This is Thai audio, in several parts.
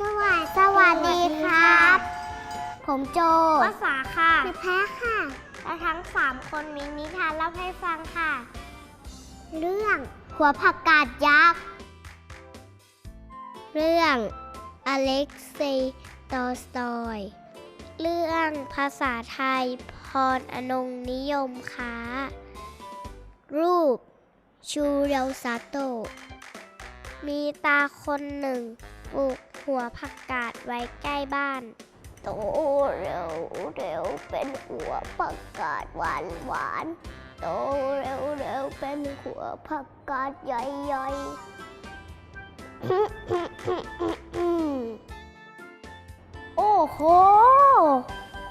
สวัสสวัสดีครับ ผมโจภาษาค่ะนภาค่ะ และทั้ง 3 คนมีนิทานเล่าให้ฟังค่ะ เรื่อง หัวผักกาดยักษ์ เรื่องอเล็กซีตอสตอย เรื่องภาษาไทย พรอนงนิยมค้า รูป ชูเรียวซาโต มีตาคนหนึ่ง ปลูกหัวผักกาดไว้ใกล้บ้าน โตเร็วเร็วเป็นหัวผักกาดหวานหวานโตเร็วเร็วเป็นหัวผักกาดใหญ่ใหญ่โอ้โห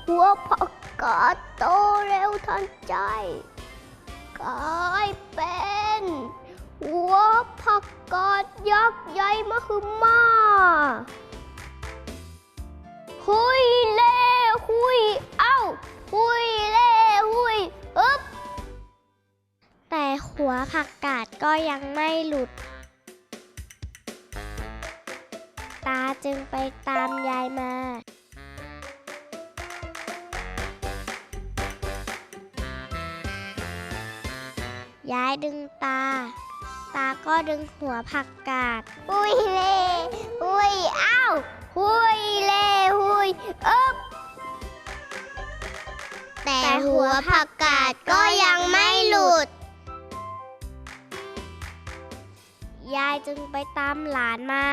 หัวผักกาดโตเร็วทันใจกลายเป็นหัวผัก กาดยักษ์ใหญ่มหึมาหุยเล่หุยเอ้าหุยเล่หุยอึ๊บแต่หัวผักกาดก็ยังไม่หลุด ตาจึงไปตามยายมายายดึงตา ตาก็ดึงหัวผักกาดหุยเล่หุยอ้าวหุยเล่หุยอึ๊บแต่หัวผักกาดก็ยังไม่หลุด ยายจึงไปตามหลานมา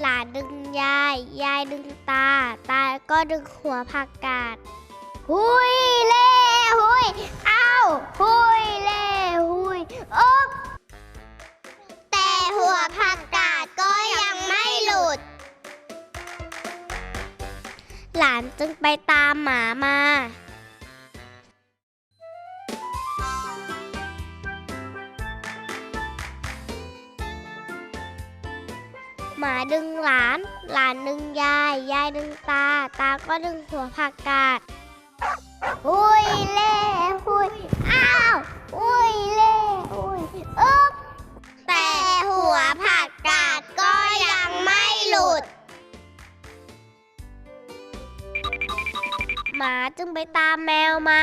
หลานดึงยาย ยายดึงตา ตาก็ดึงหัวผักกาดหุยเล่านจึงไปตามหมามา หมาดึงหลาน หลานดึงยาย ยายดึงตา ตาก็ดึงหัวผักกาด หมาจึงไปตามแมวมา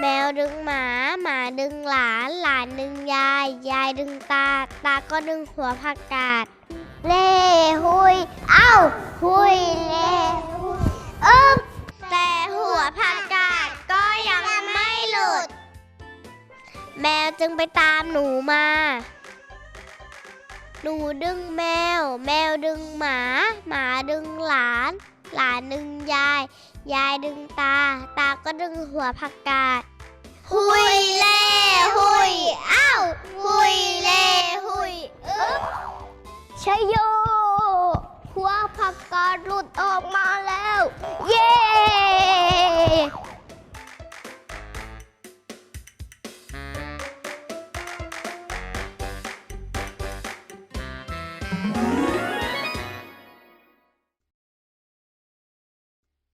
แมวดึงหมา หมาดึงหลาน หลานดึงยาย ยายดึงตา ตาก็ดึงหัวผักกาด เล่หุย เอ้า หุยเล่หุยอึ๊บแต่หัวผักกาดก็ยังไม่หลุด แมวจึงไปตามหนูมา หนูดึงแมว แมวดึงหมา หมาดึงหลาน หลานดึงยาย ยายดึงตา ตาก็ดึงหัวผักกาดหุยเล่หุยอ้าวหุยเล่หุยอึ๊บชยโย